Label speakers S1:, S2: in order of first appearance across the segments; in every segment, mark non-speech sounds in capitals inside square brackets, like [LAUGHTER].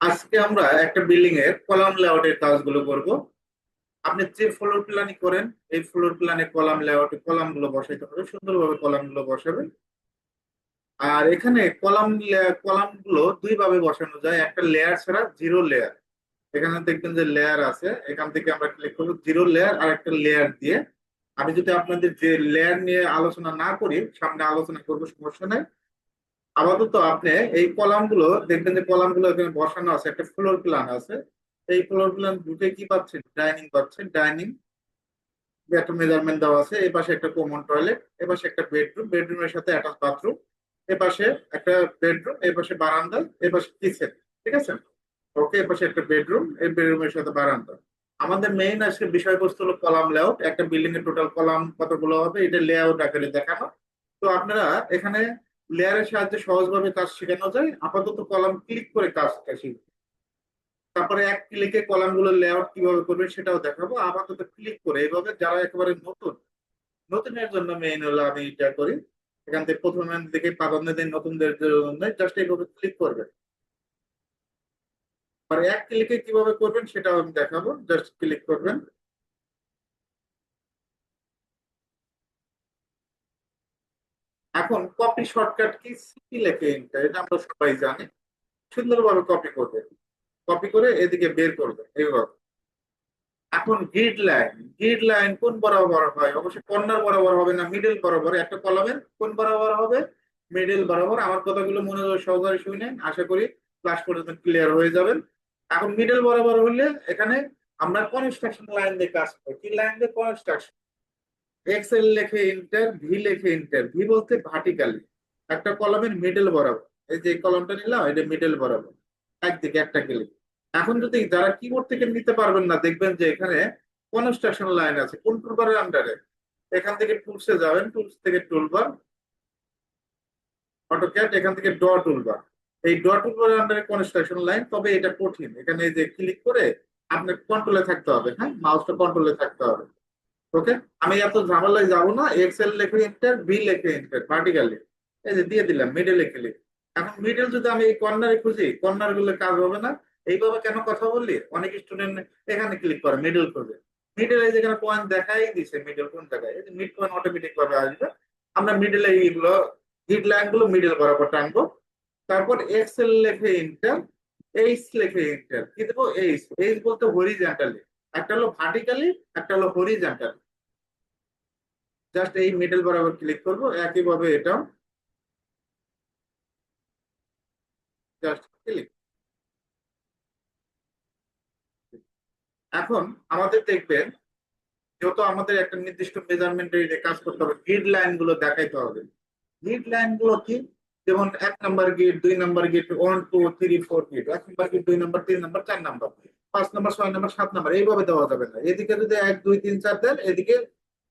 S1: আজকে আমরা একটা বিল্ডিং এর কলাম লেআউটের কাজগুলো করব। আপনি যে ফ্লোর প্ল্যানই করেন, এই ফ্লোর প্ল্যানে কলাম লেআউটে কলামগুলো বসাইতে হবে, সুন্দরভাবে কলামগুলো বসাবেন। আর এখানে কলাম কলামগুলো দুই ভাবে বসানো যায়, একটা লেয়ার ছাড়া জিরো লেয়ার এখানে দেখবেন যে লেয়ার আছে, এখান থেকে আমরা ক্লিক করব জিরো লেয়ার আর একটা লেয়ার দিয়ে। আমি যদি আপনাদের যে লেয়ার নিয়ে আলোচনা না করি, সামনে আলোচনা করব, সমস্যা নাই। আপাতত আপনি এই কলামগুলো দেখবেন যে কলামগুলো এখানে বসানো আছে, একটা ফ্লোর প্ল্যান আছে। এই ফ্লোর প্ল্যান ঢুকে কি পাচ্ছেন ডাইনিং পাচ্ছেন ডাইনিং একটা মেজারমেন্ট দেওয়া আছে। এই পাশে একটা কমন টয়লেট এ পাশে একটা বেডরুম বেডরুমের সাথে অ্যাটাচ বাথরুম এ পাশে একটা বেডরুম এই পাশে বারান্দা, এ পাশে কিচেন ঠিক আছে? ওকে এ পাশে একটা বেডরুম এই বেডরুমের সাথে বারান্দা। আমাদের মেইন আজকে বিষয়বস্তু হলো কলাম লেআউট একটা বিল্ডিং এর টোটাল কলাম কতগুলো হবে, এটা লেআউট আকারে দেখানো। তো আপনারা এখানে লেয়ারের সাহায্যে সহজভাবে কাজ শেখানো যায়। আপাতত কলাম ক্লিক করে কাজটা শিখবে তারপরে এক ক্লিকে কলামগুলো লেআউট কীভাবে করবে সেটাও দেখাবো। আপাতত ক্লিক করে এইভাবে যারা একেবারে নতুন, নতুনের জন্য মেইন হলো আমি এটা করি। এখান থেকে প্রথমে প্রাধান্য দিন নতুনদের জন্য জাস্ট এইভাবে ক্লিক করবেন আর এক ক্লিকে কীভাবে করবেন সেটাও আমি দেখাবো। জাস্ট ক্লিক করবেন। এখন কপি শর্টকাট কি? সিপি লেখে এন্টার এটা আমরা সবাই জানি। সুন্দরভাবে কপি করবে। কপি করে এদিকে বের করবে, এইভাবে। এখন গ্রিড লাইন গ্রিড লাইন কোন বরাবর হয়? অবশ্যই কর্নার বরাবর হবে না মিডল বরাবর। একটা কলমের কোন বরাবর হবে? মিডল বরাবর। আমার কথাগুলো মনে হয় সহকারে শুনে আশা করি ক্লাস পর্যন্ত ক্লিয়ার হয়ে যাবেন। এখন মিডল বরাবর হলে এখানে আমরা কনস্ট্রাকশন লাইন দিয়ে কাজ করি। কি লাইন দিয়ে কনস্ট্রাকশন এক্সেল লেখে ইন্টার ভি লেখে ইন্টার ভি বলতে ভার্টিক্যালি একটা কলমের মিডল বরাবর। এই যে কলমটা নিলাম, এটা মিডল বরাবর। একদিকে একটা ক্লিক এখন যদি যারা কিবোর্ড থেকে নিতে পারবেন না, দেখবেন যে এখানে কনস্ট্রাকশন লাইন আছে। কোন টুলবারের আন্ডারে এখান থেকে টুলসে যাবেন টুলস থেকে টুলবার অটোক্যাট এখান থেকে ড টুলবার এই ড টুলবারের আন্ডারে কনস্ট্রাকশন লাইন তবে এটা কঠিন। এখানে যে ক্লিক করে আপনার কন্ট্রোলে থাকতে হবে হ্যাঁ? মাউসটা কন্ট্রোলে থাকতে হবে। ওকে আমি এত ঝামেলায় যাব না এক্সেল লেখে এন্টার বি লেখে এন্টার ভার্টিক্যালি এই যে দিয়ে দিলাম মিডলে ক্লিক এখন মিডল যদি আমি এই কর্নারে খুঁজি কর্নারগুলো কাজ হবে না। এইভাবে কেন কথা বললি? অনেক স্টুডেন্ট এখানে ক্লিক করে মিডল মিডল এই যেখানে পয়েন্ট দেখাই দিছে মিডল কোন জায়গায়? এই যে মিড পয়েন্ট অটোমেটিক ভাবে আসবে। আমরা মিডলে এইগুলো হিট লাইনগুলো মিডল বরাবর টানবো। তারপর এক্সেল লেখে ইন্টার এইচ লেখে ইন্টার কি দেবো? এইচ এইচ বলতে হরিজেন্টালি একটা হলো ভার্টিক্যালি একটা হলো হরিজেন্টালি জাস্ট এই মিডল বরাবর ক্লিক করব, একইভাবে এটাও। জাস্ট ক্লিক এখন আমাদের দেখবেন যত আমাদের একটা নির্দিষ্ট মেজারমেন্টের কাজ করতে হবে গ্রিড লাইনগুলো দেখাইতে হবে। গ্রিড লাইনগুলো কি? যেমন এক নাম্বার গেট দুই number gate one two three four gate এক নাম্বার গেট দুই নাম্বার তিন নাম্বার চার নাম্বার পাঁচ নাম্বার, ছয় নাম্বার, সাত নাম্বার, এইভাবে দেওয়া যাবে না। এদিকে যদি এক, দুই, তিন, চার দেন, এদিকে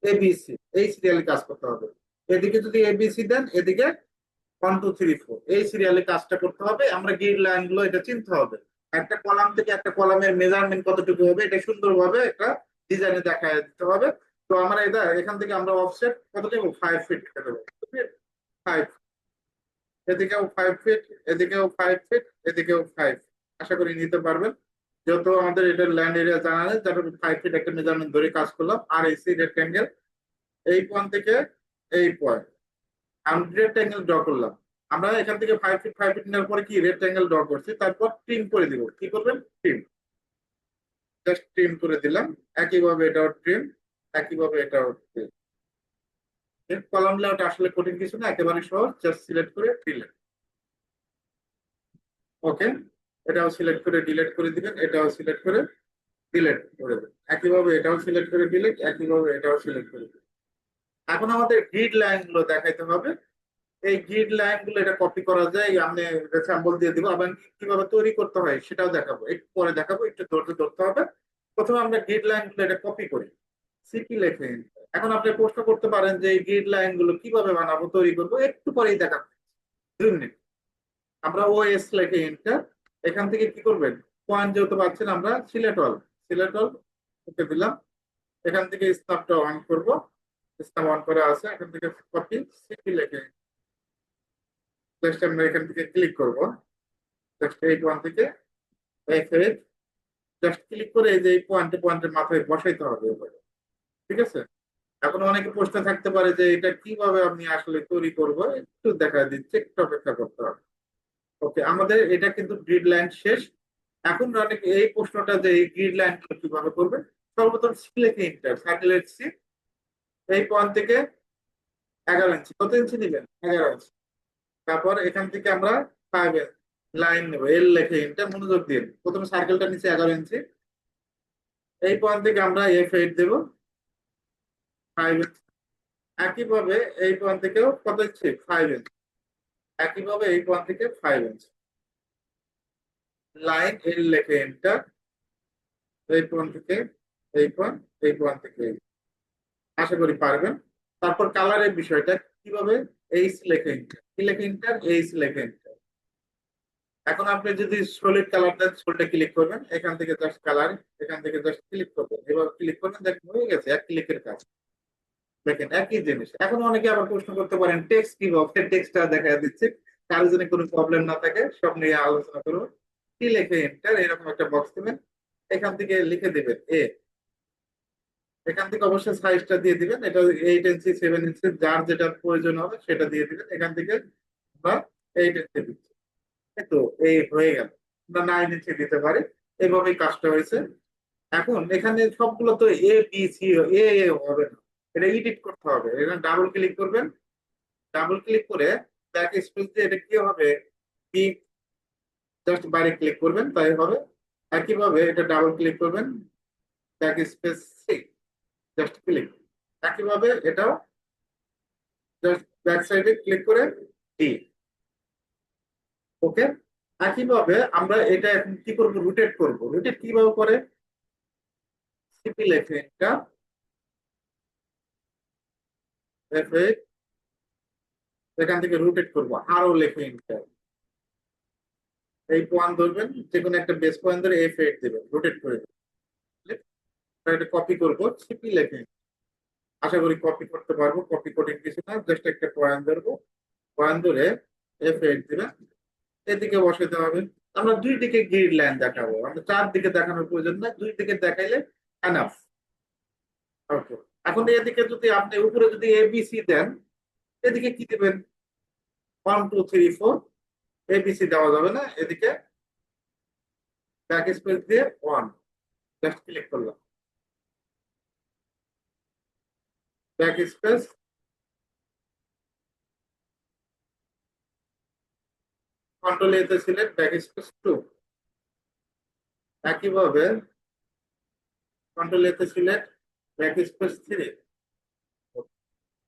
S1: এবিসি এই সিরিয়ালে কাজ করতে হবে। এদিকে যদি এবিসি দেন, এদিকে ওয়ান টু থ্রি ফোর এই সিরিয়ালে কাজটা করতে হবে। আমরা গ্রিড লাইনগুলো এটা চিনতে হবে। একটা কলাম থেকে একটা কলামের মেজারমেন্ট কতটুকু হবে, এটা সুন্দরভাবে একটা ডিজাইনে দেখা দিতে হবে। তো আমরা এটা, এখান থেকে আমরা অফসেট কত দেবো ফাইভ ফিট দেবো। ফাইভ এদিকেও ফাইভ ফিট এদিকেও ফাইভ ফিট এদিকেও ফাইভ আশা করি নিতে পারবেন। যেহেতু আমাদের এটা ল্যান্ড এরিয়া জানা নেই যার ফাইভ ফিট একটা মেজারমেন্ট ধরে কাজ করলাম আর এই সি রেক্ট্যাঙ্গেল এই পয়েন্ট থেকে এই পয়েন্ট আমি রেক্ট্যাঙ্গেল ড্র করলাম। আমরা এখান থেকে ফাইভ ফিট ফাইভ ফিট নেওয়ার পরে কি রেক্ট্যাঙ্গেল ড্র করছি, তারপর ট্রিম করে দিব। কি করবেন? ট্রিম জাস্ট ট্রিম করে দিলাম। একইভাবে এটাও ট্রিম একইভাবে এটাও ট্রিম কলাম লেআউট আসলে কঠিন কিছু না, একেবারে সহজ জাস্ট সিলেক্ট করে ডিলেট ওকে এটাও সিলেক্ট করে ডিলেট করে দিবেন, এটাও সিলেক্ট করে ডিলেট করে দেবেন। একইভাবে এটাও সিলেক্ট করে ডিলেট একইভাবে এটাও সিলেক্ট করে দেবেন। এখন আমাদের গ্রিড লাইনগুলো দেখাইতে হবে। এই গ্রিড লাইনগুলো এটা কপি করা যায়, আমি স্যাম্পল দিয়ে দিব, আবার কীভাবে তৈরি করতে হয় সেটাও দেখাবো। একটু পরে দেখাবো, একটু ধৈর্য ধরতে হবে। প্রথমে আমরা গ্রিড লাইনগুলো এটা কপি করি। সিপি লেখে? এখন আপনি প্রশ্ন করতে পারেন যে এই গ্রিড লাইনগুলো কীভাবে বানাবো, তৈরি করব, একটু পরেই দেখাবো। দুই মিনিট। আমরা ও এস লেখে এন্টার এখান থেকে কি করবেন? পয়েন্ট যেহেতু পাচ্ছেন আমরা select all select all okay দিলাম। এখান থেকে স্নাপটা অন করব। স্নাপ অন করা আছে, এখান থেকে কপি সিপি লেখে। আমরা এখান থেকে ক্লিক করব। জাস্ট এইট ওয়ান থেকে জাস্ট ক্লিক করে এই যে এই পয়েন্টে পয়েন্টের মাথায় বসাইতে হবে এবারে ঠিক আছে? এখন অনেকে প্রশ্ন থাকতে পারে যে এটা কীভাবে আমি আসলে তৈরি করব? একটু দেখা দিচ্ছে, একটু অপেক্ষা করতে হবে। ওকে আমাদের এটা কিন্তু গ্রিড লাইন শেষ। এখন অনেক এই প্রশ্নটা যে এই গ্রিড লাইন কীভাবে করবে? সর্বপ্রথম সিলেক্ট ইন্টার সার্কেলের সি এই পয়েন্ট থেকে এগারো ইঞ্চি কত ইঞ্চি দিবেন এগারো ইঞ্চি তারপর এখান থেকে আমরা ফাইভ লাইন নেব। এল লেখে ইন্টার মনোযোগ দিন প্রথমে সার্কেলটা নিচে এগারো ইঞ্চি এই পয়েন্ট থেকে আমরা এফ এইট দেবো। ফাইভ ইঞ্চি একইভাবে এই পয়েন্ট থেকেও কত ইঞ্চি ফাইভ ইঞ্চি একইভাবে এই পয়েন্ট থেকে ফাইভ ইঞ্চি লাইন এল লেখে এন্টার এই পয়েন্ট থেকে এই পয়েন্ট এই পয়েন্ট থেকে আশা করি পারবেন। তারপর কালারের বিষয়টা, কীভাবে এইচ লেখে এন্টার কি লেখে এন্টার এইচ লেখে এন্টার এখন আপনি যদি সলিড কালার দেন সলিডে ক্লিক করবেন, এখান থেকে জাস্ট কালার এখান থেকে জাস্ট ক্লিক করবেন। এবার ক্লিক করবেন, দেখেন হয়ে গেছে, এক ক্লিকের কাজ। দেখেন, একই জিনিস। এখন অনেকে আবার প্রশ্ন করতে পারেন টেক্সট কীভাবে টেক্সটটা দেখা দিচ্ছে, কারও জন্য কোনো প্রবলেম না থাকে, সব নিয়ে আলোচনা করব কি লেখে এন্টার এরকম একটা বক্স দিবেন, এখান থেকে লিখে দিবেন এ এখান থেকে অবশ্যই সাইজটা দিয়ে দিবেন, এটা এইট ইঞ্চি সেভেন ইঞ্চি যার যেটা প্রয়োজন হবে, সেটা দিয়ে দিবেন। এখান থেকে বা এইট ইঞ্চি দিচ্ছি। তো এই হয়ে গেল। আমরা নাইন ইঞ্চি দিতে পারে এইভাবেই কাজটা হয়েছে। এখন এখানে সবগুলো তো এ বি সি এ হবে না। এটা এডিট করতে হবে। এখানে ডাবল ক্লিক করবেন। ডাবল ক্লিক করে ব্যাক স্পেস দিয়ে এটা কি হবে বি জাস্ট বাইরে ক্লিক করবেন, তাই হবে। একইভাবে এটা ডাবল ক্লিক করবেন। ব্যাক স্পেস জাস্ট ক্লিক একইভাবে এটাও জাস্ট ব্যাক সাইডে ক্লিক করে ডি ওকে একইভাবে আমরা এটা এখন কি করব? রোটেট করব। রোটেট কীভাবে করে? সিপি লেখে এটা এফ এখান থেকে রোটেট করব, আরও লেখে ইন্টার এই পয়েন্ট ধরবেন যে কোনো একটা বেস পয়েন্ট ধরে এফ এইট দেবেন রোটেট করে দেবেন। এটা কপি করব সিপি লেখে আশা করি কপি করতে পারব কপি কঠিন কিছু না জাস্ট একটা পয়েন্ট ধরবো। পয়েন্ট ধরে এফ এইট দিবেন এদিকে বসাতে হবে। আমরা দুই দিকে গ্রিড লাইন দেখাবো। আমরা চার দিকে দেখানোর প্রয়োজন না দুই দিকে দেখাইলে এনাফ ওকে এখন এদিকে যদি আপনি উপরে যদি এবিসি দেন, এদিকে কি দিবেন? One two three four A B C দেওয়া যাবে না, এদিকে স্পেস দিয়ে ওয়ান করলাম। ব্যাক স্পেস কন্ট্রোল এতে সিলেক্ট স্পেস টু একইভাবে কন্ট্রোল এতে সিলেক্ট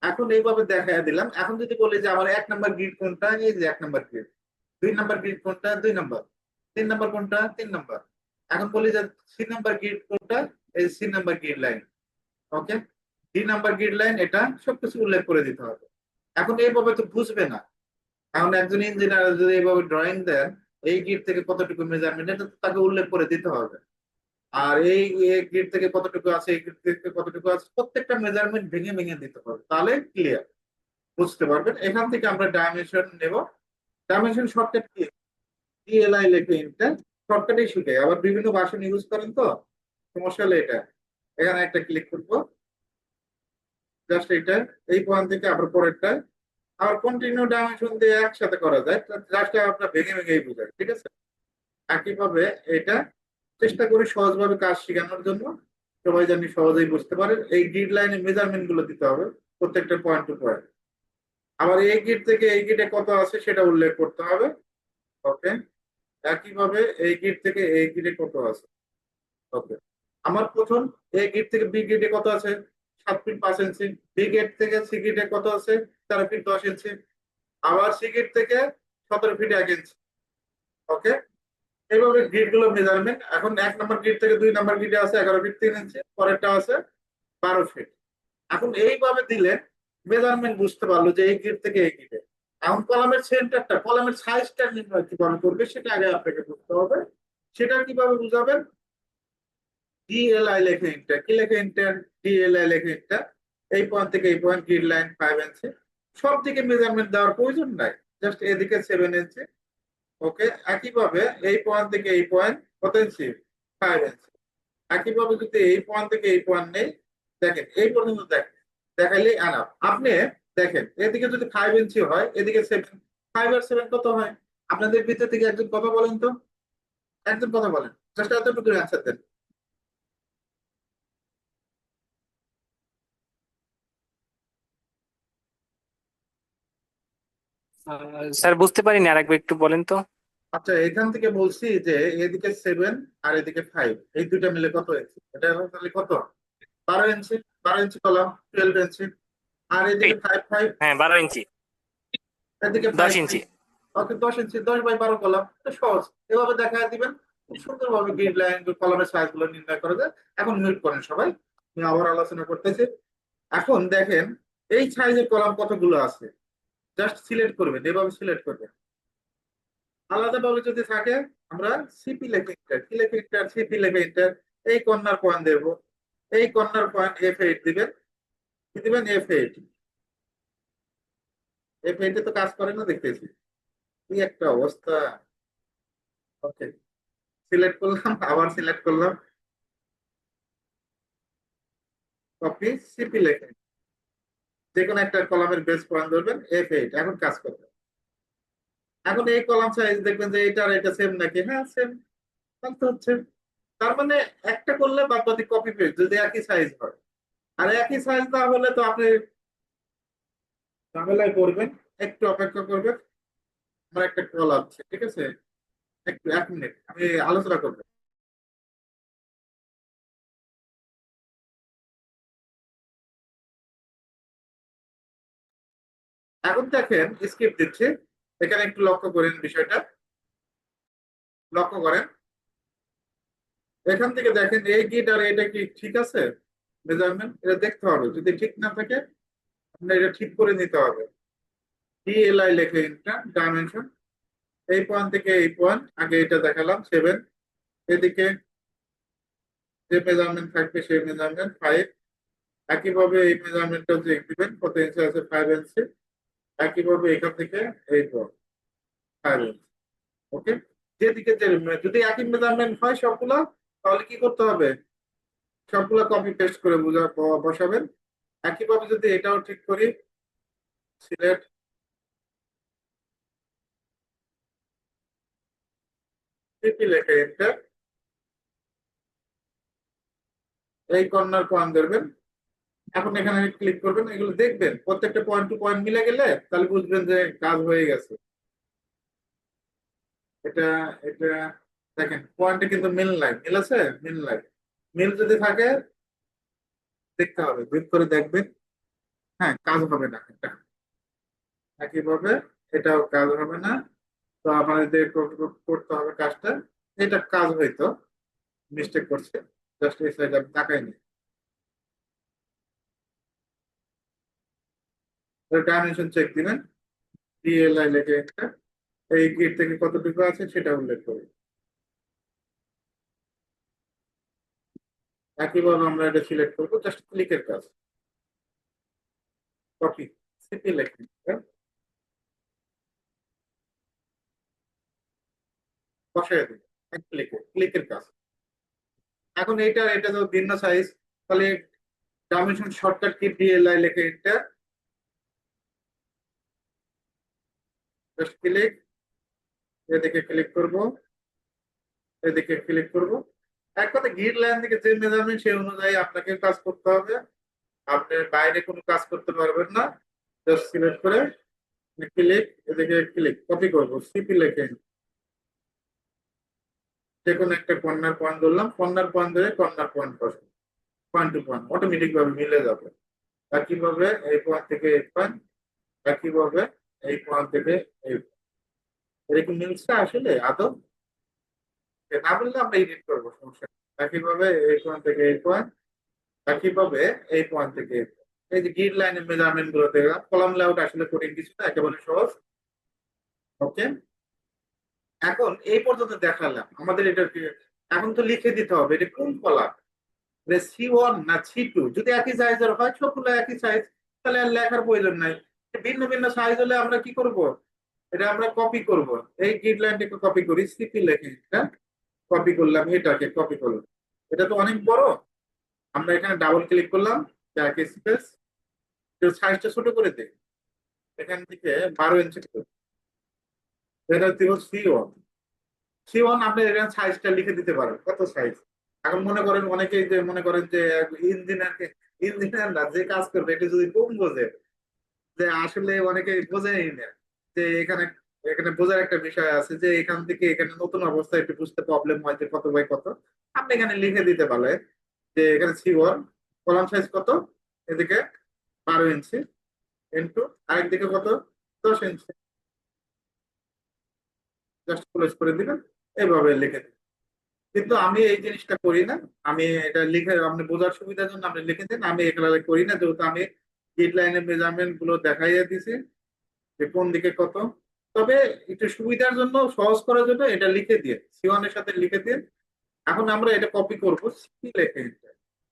S1: এখন এইভাবে দেখা দিলাম। এখন যদি বলি যে আমার এক নাম্বার গ্রিড কোনটা, এই যে এক নাম্বার গ্রিড দুই নাম্বার গ্রিড কোনটা, দুই নাম্বার তিন নাম্বার কোনটা, তিন নাম্বার এখন বলি যে সি নাম্বার গ্রিড কোনটা, এই C number grid line okay D number grid line এটা সবকিছু উল্লেখ করে দিতে হবে। এখন এইভাবে তো বুঝবে না। এখন একজন ইঞ্জিনিয়ার যদি এইভাবে ড্রয়িং দেন, এই গিট থেকে কতটুকু মেজারমেন্ট এটা তাকে উল্লেখ করে দিতে হবে। আর এই গিট থেকে কতটুকু আছে, এই গিট থেকে কতটুকু আছে, প্রত্যেকটা মেজারমেন্ট ভেঙে ভেঙে দিতে পারবে তাহলে ক্লিয়ার বুঝতে পারবেন? এখান থেকে আমরা ডাইমেনশন নেব। ডাইমেনশন শর্টকাট কি? ডিএলআই লেখে এটা শর্টকাটেই শিখে। আবার বিভিন্ন ভাষণ ইউজ করেন তো? সমস্যা হলো এটা। এখানে একটা ক্লিক করব। জাস্ট এটা। এই পয়েন্ট থেকে আবার পরেরটা। আবার কন্টিনিউ ডাইমেনশন দিয়ে একসাথে করা যায়। জাস্ট আপনার ভেঙে ভেঙেই বোঝায় ঠিক আছে? একইভাবে এটা চেষ্টা করি সহজভাবে কাজ শেখানোর জন্য। সবাই জানি সহজেই বুঝতে পারে। এই গ্রিড লাইনে মেজারমেন্টগুলো দিতে হবে প্রত্যেকটা পয়েন্ট টু পয়েন্ট আবার এই গিট থেকে এই গিটে কত আছে সেটা উল্লেখ করতে হবে। ওকে একইভাবে এই গিট থেকে এই গিটে কত আছে? ওকে আমার প্রথম এই গিট থেকে বি গিটে কত আছে? সাত ফিট পাঁচ ইঞ্চি বি গেট থেকে সি গেটে কত আছে? তেরো ফিট দশ ইঞ্চি আবার সি গেট থেকে সতেরো ফিট এক ইঞ্চি ওকে এইভাবে গ্রিডগুলো মেজারমেন্ট এখন এক নম্বর গ্রিড থেকে দুই নম্বর গ্রিডে আছে, এগারো ফিট তিন ইঞ্চি পরেরটা আছে বারো ফিট এখন এইভাবে দিলে মেজারমেন্ট বুঝতে পারল যে এই গ্রিড থেকে এই গ্রিডে এখন কলামের সেন্টারটা কলামের সাইজটা নির্ণয় কীভাবে করবে সেটা আগে আপনাকে বুঝতে হবে। সেটা কীভাবে বুঝাবেন? ডিএলআই লেখে ইন্টার কি লেখে ইন্টার ডিএলআই লেখে ইন্টার এই পয়েন্ট থেকে এই point grid line five inch সব দিকে মেজারমেন্ট দেওয়ার প্রয়োজন নাই। জাস্ট এদিকে সেভেন ইঞ্চি ওকে? একইভাবে এই পয়েন্ট থেকে এই পয়েন্ট ইঞ্চি ফাইভ ইঞ্চি একইভাবে যদি এই পয়েন্ট থেকে এই পয়েন্ট নেই, দেখেন, এই পর্যন্ত দেখেন দেখাইলে আনা আপনি দেখেন, এদিকে যদি ফাইভ ইঞ্চি হয়, এদিকে সেভেন ফাইভ আর সেভেন কত হয়? আপনাদের ভিতর থেকে একজন কথা বলেন তো। একজন কথা বলেন জাস্ট এতটুকু অ্যান্সার দেন।
S2: স্যার বুঝতে পারিনি আর একবার একটু বলেন তো।
S1: আচ্ছা এখান থেকে বলছি যে এদিকে সেভেন আর এদিকে ফাইভ এই দুইটা মিলে কত ইঞ্চি এটা তাহলে কত? বারো ইঞ্চি বারো ইঞ্চি কলাম টুয়েলভ ইঞ্চি আর এদিকে ফাইভ ফাইভ
S2: হ্যাঁ বারো ইঞ্চি
S1: এদিকে
S2: দশ ইঞ্চি
S1: ওকে দশ ইঞ্চি দশ বাই বারো কলাম তো সহজ। এভাবে দেখা দিবেন। খুব সুন্দরভাবে গ্রিড লাইন কলামের সাইজগুলো নির্ণয় করা যায় এখন মিউট করেন সবাই। আমি আবার আলোচনা করতেছি। এখন দেখেন এই সাইজের কলাম কতগুলো আছে? জাস্ট সিলেক্ট করবেন, এভাবে সিলেক্ট করবেন। আলাদাভাবে যদি থাকে, আমরা সিপি লেখে এন্টার কি লেখে এন্টার সিপি লেখে এন্টার এই কর্নার পয়েন্ট দেব, এই কর্নার পয়েন্ট এফ এইট দিবেন। কি দিবেন? এফ এইট এফ এইটে তো কাজ করে না, দেখতেছি। কি একটা অবস্থা। ওকে সিলেক্ট করলাম, [LAUGHS] আবার সিলেক্ট করলাম। কপি সিপি লেখেন যে কোনো একটা কলামের বেস পয়েন্ট ধরবেন এফ এইট এখন কাজ করবে। এখন এই কলাম সাইজ দেখবেন যে এটা আর এটা সেম নাকি? হ্যাঁ সেম তো হচ্ছে। তার মানে একটা করলে বাদ বাকি কপি পেস্ট যদি একই সাইজ হয়। আর একই সাইজ না হলে তো আপনি ঝামেলায় পড়বেন, একটু অপেক্ষা করবেন। আমার একটা কল আছে ঠিক আছে? একটু, এক মিনিট আমি আলোচনা করব। এখন দেখেন স্ক্রিপ্ট দিচ্ছে। এখানে একটু লক্ষ্য করেন বিষয়টা। লক্ষ্য করেন। এখান থেকে দেখেন, এই গিট আর এটা কি ঠিক আছে? মেজারমেন্ট এটা দেখতে হবে। যদি ঠিক না থাকে, আপনার এটা ঠিক করে নিতে হবে। ডিএলআই লেখে এটা ডাইমেনশন এই পয়েন্ট থেকে এই পয়েন্ট আগে এটা দেখালাম সেভেন এদিকে যে মেজারমেন্ট থাকবে, সেই মেজারমেন্ট ফাইভ একইভাবে এই মেজারমেন্টটা যে দিবেন কত ইঞ্চি আছে ফাইভ ইঞ্চি একইভাবে এখান থেকে এই ফাইভ ওকে যেদিকে যে যদি একই মেজারমেন্ট হয় সবগুলো, তাহলে কি করতে হবে? সবগুলো কপি পেস্ট করে বুঝা বসাবেন। একইভাবে যদি এটাও ঠিক করি সিলেক্ট সিপি লেখে এই কর্নার পয়েন্ট ধরবেন। এখন এখানে ক্লিক করবেন, এগুলো দেখবেন। প্রত্যেকটা পয়েন্ট টু পয়েন্ট মিলে গেলে তাহলে বুঝবেন যে কাজ হয়ে গেছে। এটা এটা, দেখেন পয়েন্টে কিন্তু মিল নাই মিল আছে মিল নাই মিল যদি থাকে, দেখতে হবে জুম করে দেখবেন। হ্যাঁ কাজ হবে না এটা। একইভাবে এটাও কাজ হবে না। তো আমাদের কর- করতে হবে কাজটা। এটা কাজ হয়তো মিস্টেক করছে। জাস্ট এই সাইড আমি তাকাইনি। ডাইমেনশন চেক দিবেন। ডিএলআই লেখে একটা। এই গেট থেকে কতটুকু আছে সেটা উল্লেখ করি একইভাবে আমরা এটা সিলেক্ট করব জাস্ট ক্লিকের কাজ। কপি সিপি লেখেন বসাই দিন ক্লিকের কাজ। এখন এইটা, এটা তো ভিন্ন সাইজ তাহলে ডাইমেনশন শর্টকাট কি ডিএলআই লেখে এটা জাস্ট ক্লিক এদিকে ক্লিক করব। এদিকে ক্লিক করব। এক কথা গ্রিড লাইন থেকে যে মেজারমেন্ট সেই অনুযায়ী আপনাকে কাজ করতে হবে। আপনি বাইরে কোনো কাজ করতে পারবেন না। জাস্ট সিলেক্ট করে ক্লিক এদিকে ক্লিক কপি করব। সিপি লেখে যে কোনো একটা কর্নার পয়েন্ট ধরলাম। কর্নার পয়েন্ট ধরে কর্নার পয়েন্ট বসে পয়েন্ট টু পয়েন্ট অটোমেটিক ভাবে মিলে যাবে। একইভাবে এই পয়েন্ট থেকে এই পয়েন্ট একইভাবে এই পয়েন্ট থেকে এই এরকম মিলছে আসলে আদৌ না বললে আমরা এডিট করব, সমস্যা। একইভাবে এই পয়েন্ট থেকে এই পয়েন্ট একইভাবে এই পয়েন্ট থেকে এই যে গ্রিড লাইনের মেজারমেন্টগুলো দেখলাম কলাম লেআউট আসলে কঠিন কিছু না, একেবারে সহজ। ওকে এখন এই পর্যন্ত দেখালাম। আমাদের এটা এখন তো লিখে দিতে হবে, এটা কোন কলাম? সি ওয়ান না সি টু যদি একই সাইজের হয়, সবগুলো একই সাইজ তাহলে আর লেখার প্রয়োজন নাই। ভিন্ন ভিন্ন সাইজ হলে আমরা কি করব? এটা আমরা কপি করব। এই গ্রিড লাইনটাকে কপি করি সিপি লেখে এটা কপি করলাম, এটাকে কপি করলাম। এটা তো অনেক বড়। আমরা এখানে ডাবল ক্লিক করলাম ব্যাক স্পেস সাইজটা ছোট করে দিই। এখান থেকে বারো ইঞ্চি এটা দিব সি ওয়ান সি ওয়ান আপনি এখানে সাইজটা লিখে দিতে পারেন, কত সাইজ এখন মনে করেন অনেকেই যে মনে করেন যে ইঞ্জিনিয়ার ইঞ্জিনিয়ার না, যে কাজ করবে, এটা যদি কম বোঝে যে আসলে অনেকে বোঝেই না। যে এখানে এখানে বোঝার একটা বিষয় আছে যে এখান থেকে এখানে নতুন অবস্থায় একটু বুঝতে প্রবলেম হয় যে কত বাই কত। আপনি এখানে লিখে দিতে পারলে যে এখানে সি ওয়ান কলাম সাইজ কত, এদিকে বারো ইঞ্চি ইন্টু আরেকদিকে কত, দশ ইঞ্চি জাস্ট ক্লোজ করে দিবেন এইভাবে লিখে দিন কিন্তু আমি এই জিনিসটা করি না। আমি এটা লিখে, আপনি বোঝার সুবিধার জন্য আপনি লিখে দিন, আমি এগুলা করি না। যেহেতু আমি গিড লাইনের মেজারমেন্টগুলো দেখাইয়ে দিছি যে কোন দিকে কত। তবে একটু সুবিধার জন্য সহজ করার জন্য এটা লিখে দিয়ে সি এর সাথে লিখে দিয়ে, এখন আমরা এটা কপি করব সি লেখে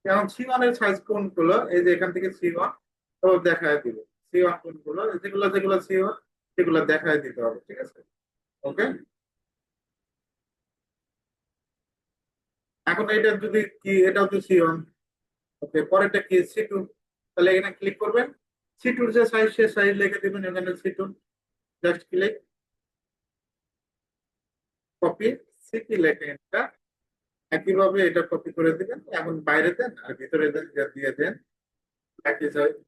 S1: কারণ সি এর সাইজ কোনগুলো? এই যে এখান থেকে সি ওয়ান তো দেখায় দিব। ওয়ান কোনগুলো? যেগুলো যেগুলো সি ওয়ান সেগুলো দেখায় দিতে হবে, ঠিক আছে? ওকে? এখন এটা যদি কি, এটা হচ্ছে সি ওয়ান ওকে, পরেরটা কি? সি টু তাহলে এখানে ক্লিক করবেন। সি টুর যে সাইজ সে সাইজ লিখে দিবেন, এখানে C two just click copy C কি লেখে এটা? একইভাবে এটা কপি করে দিবেন। এখন বাইরে দেন আর ভিতরে দেন দিয়ে দেন। একই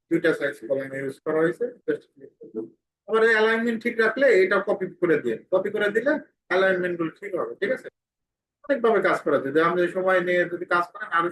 S1: দুইটা সাইজ কলম ইউজ করা হয়েছে। জাস্ট ক্লিক করবেন আবার অ্যালাইনমেন্ট ঠিক রাখলে এটা কপি করে দিয়ে কপি করে দিলে অ্যালাইনমেন্টগুলো ঠিক হবে, ঠিক আছে? অনেকভাবে কাজ করা যায়। আপনি সময় নিয়ে যদি কাজ করেন, আরও